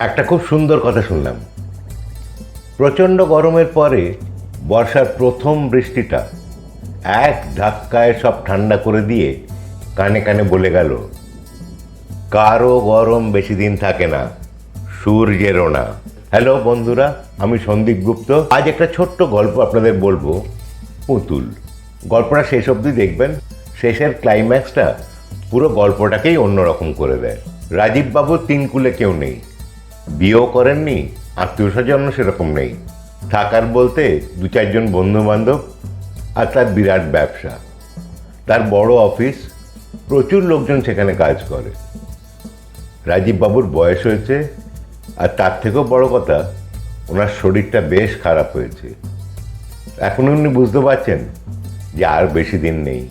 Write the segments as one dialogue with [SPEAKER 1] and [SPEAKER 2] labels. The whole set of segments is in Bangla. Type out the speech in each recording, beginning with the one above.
[SPEAKER 1] একটা খুব সুন্দর কথা শুনলাম। প্রচণ্ড গরমের পরে বর্ষার প্রথম বৃষ্টিটা এক ধাক্কায় সব ঠান্ডা করে দিয়ে কানে কানে বলে গেল, কারও গরম বেশি দিন থাকে না, সূর্যেরও না। হ্যালো বন্ধুরা, আমি সন্দীপ গুপ্ত। আজ একটা ছোট্ট গল্প আপনাদের বলব। পুতুল, গল্পটা শেষ অবধি দেখবেন। শেষের ক্লাইম্যাক্সটা পুরো গল্পটাকেই অন্যরকম করে দেয়। রাজীব বাবুর তিন কুলে কেউ নেই। বিয়েও করেননি, আত্মীয় স্বজনও সেরকম নেই। থাকার বলতে দু চারজন বন্ধু বান্ধব আর তার বিরাট ব্যবসা। তার বড় অফিস, প্রচুর লোকজন সেখানে কাজ করে। রাজীব বাবুর বয়স হয়েছে আর তার থেকেও বড় কথা, ওনার শরীরটা বেশ খারাপ হয়েছে। এখন উনি বুঝতে পারছেন যে আর বেশি দিন নেই।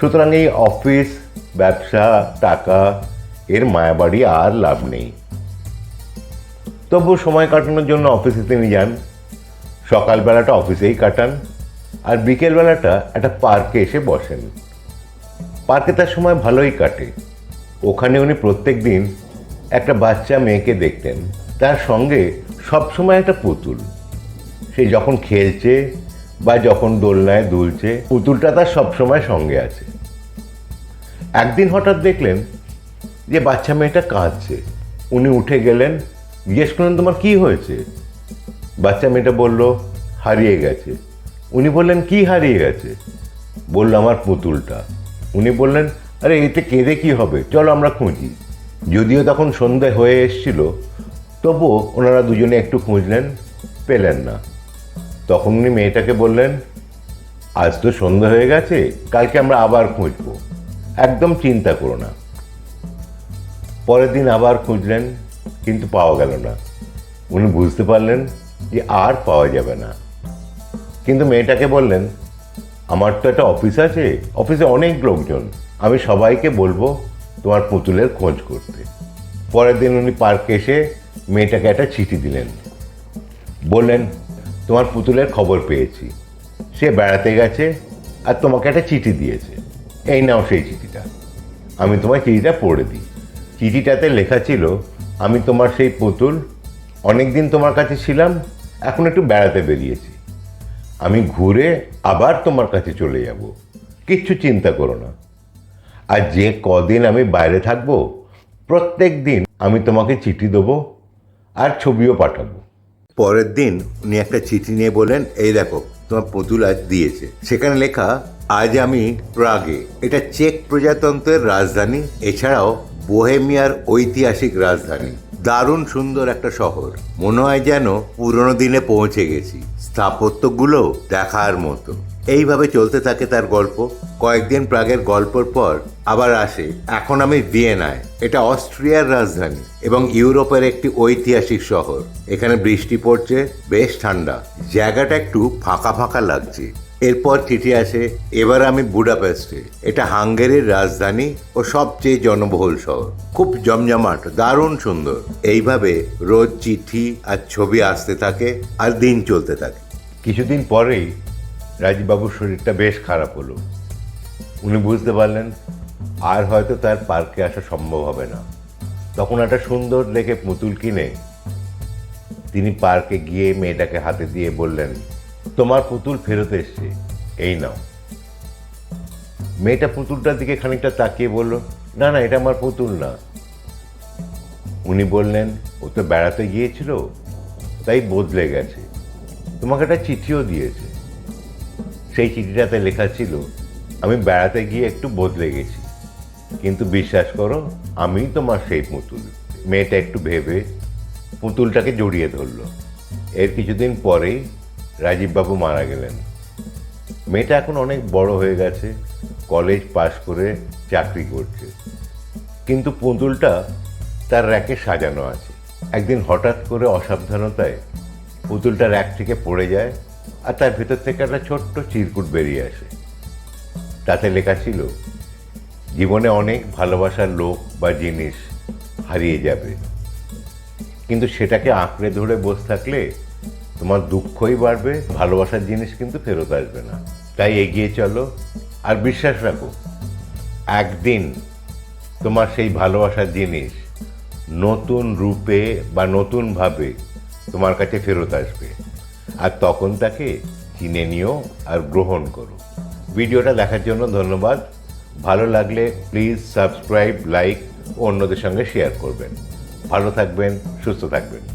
[SPEAKER 1] সুতরাং এই অফিস, ব্যবসা, টাকা, এর মায়াবাড়ি আর লাভ নেই। তবু সময় কাটানোর জন্য অফিসে তিনি যান। সকালবেলাটা অফিসেই কাটান আর বিকেলবেলাটা একটা পার্কে এসে বসেন। পার্কে তার সময় ভালোই কাটে। ওখানে উনি প্রত্যেক দিন একটা বাচ্চা মেয়েকে দেখতেন। তার সঙ্গে সবসময় একটা পুতুল। সে যখন খেলছে বা যখন দোলনায় দুলছে, পুতুলটা তার সবসময় সঙ্গে আছে। একদিন হঠাৎ দেখলেন যে বাচ্চা মেয়েটা কাঁদছে। উনি উঠে গেলেন জিজ্ঞেস করলেন, তোমার কি হয়েছে? বাচ্চা মেয়েটা বলল, হারিয়ে গেছে। উনি বললেন, কি হারিয়ে গেছে? বলল, আমার পুতুলটা। উনি বললেন, আরে, এতে কেঁদে কি হবে? চলো আমরা খুঁজি। যদিও তখন সন্ধে হয়ে এসছিল, তবুও ওনারা দুজনে একটু খুঁজলেন, পেলেন না। তখন উনি মেয়েটাকে বললেন, আজ তো সন্ধে হয়ে গেছে, কালকে আমরা আবার খুঁজবো। একদম চিন্তা করো না। পরের দিন আবার খুঁজলেন কিন্তু পাওয়া গেল না। উনি বুঝতে পারলেন যে আর পাওয়া যাবে না। কিন্তু মেয়েটাকে বললেন, আমার তো একটা অফিস আছে, অফিসে অনেক লোকজন। আমি সবাইকে বলব তোমার পুতুলের খোঁজ করতে। পরের দিন উনি পার্কে এসে মেয়েটাকে একটা চিঠি দিলেন। বললেন, তোমার পুতুলের খবর পেয়েছি। সে বেড়াতে গেছে আর তোমাকে একটা চিঠি দিয়েছে। এই নাও সেই চিঠিটা। আমি তোমার চিঠিটা পড়ে দিই। চিঠিটাতে লেখা ছিল আমি তোমার সেই পুতুল অনেক দিন তোমার কাছে ছিলাম, এখন একটু বেড়াতে বেরিয়েছি। আমি ঘুরে আবার তোমার কাছে চলে যাব। কিচ্ছু চিন্তা করো না। আর যে কদিন আমি বাইরে থাকব, প্রত্যেক দিন আমি তোমাকে চিঠি দেবো আর ছবিও পাঠাবো। পরের দিন উনি একটা চিঠি নিয়ে বলেন এই দেখো, তোমার পুতুল আজ দিয়েছে। সেখানে লেখা, আজ আমি প্রাগে। এটা চেক প্রজাতন্ত্রের রাজধানী, এছাড়াও বোহেমিয়ার ঐতিহাসিক রাজধানী। দারুণ সুন্দর একটা শহর। মনে হয় যেন পুরনো দিনে পৌঁছে গেছি। স্থাপত্যগুলো দেখার মতো। এইভাবে চলতে থাকে তার গল্প। কয়েকদিন প্রাগের গল্পর পর আবার আসে। এখন আমি ভিয়েনায়। এটা অস্ট্রিয়ার রাজধানী এবং ইউরোপের একটি ঐতিহাসিক শহর। এখানে বৃষ্টি পড়ছে, বেশ ঠান্ডা। জায়গাটা একটু ফাঁকা ফাঁকা লাগছে। এরপর চিঠি আসে, এবার আমি বুডাপেস্টে, এটা হাঙ্গেরির রাজধানী ও সবচেয়ে জনবহুল শহর। খুব জমজমাট, দারুণ সুন্দর। এইভাবে রোজ চিঠি আর ছবি আসতে থাকে আর দিন চলতে থাকে। কিছুদিন পরেই রাজীববাবুর শরীরটা বেশ খারাপ হলো। উনি বুঝতে পারলেন, আর হয়তো তার পার্কে আসা সম্ভব হবে না। তখন একটা সুন্দর দেখে পুতুল কিনে তিনি পার্কে গিয়ে মেয়েটাকে হাতে দিয়ে বললেন তোমার পুতুল ফেরত এসছে। এই নাও। মেয়েটা পুতুলটার দিকে খানিকটা তাকিয়ে বলল, না না, এটা আমার পুতুল না। উনি বললেন, ও তো বেড়াতে গিয়েছিল, তাই বদলে গেছে। তোমাকে একটা চিঠিও দিয়েছে। সেই চিঠিটাতে লেখা ছিল, আমি বেড়াতে গিয়ে একটু বদলে গেছি। কিন্তু বিশ্বাস করো আমি তোমার সেই পুতুল। মেয়েটা একটু ভেবে পুতুলটাকে জড়িয়ে ধরলো। এর কিছুদিন পরেই রাজীববাবু মারা গেলেন। মেয়েটা এখন অনেক বড় হয়ে গেছে কলেজ পাশ করে চাকরি করছে। কিন্তু পুতুলটা তার র্যাকে সাজানো আছে। একদিন হঠাৎ করে অসাবধানতায় পুতুলটা র্যাক থেকে পড়ে যায় আর তার ভেতর থেকে একটা ছোট্ট চিরকুট বেরিয়ে আসে। তাতে লেখা ছিল, জীবনে অনেক ভালোবাসার লোক বা জিনিস হারিয়ে যাবে। কিন্তু সেটাকে আঁকড়ে ধরে বসে থাকলে তোমার দুঃখই বাড়বে, ভালোবাসার জিনিস কিন্তু ফেরত আসবে না। তাই এগিয়ে চলো। আর বিশ্বাস রাখো, একদিন তোমার সেই ভালোবাসার জিনিস নতুন রূপে বা নতুনভাবে তোমার কাছে ফেরত আসবে। আর তখন তাকে চিনে নিও আর গ্রহণ করো। ভিডিওটা দেখার জন্য ধন্যবাদ। ভালো লাগলে প্লিজ সাবস্ক্রাইব, লাইক, অন্যদের সঙ্গে শেয়ার করবেন। ভালো থাকবেন, সুস্থ থাকবেন।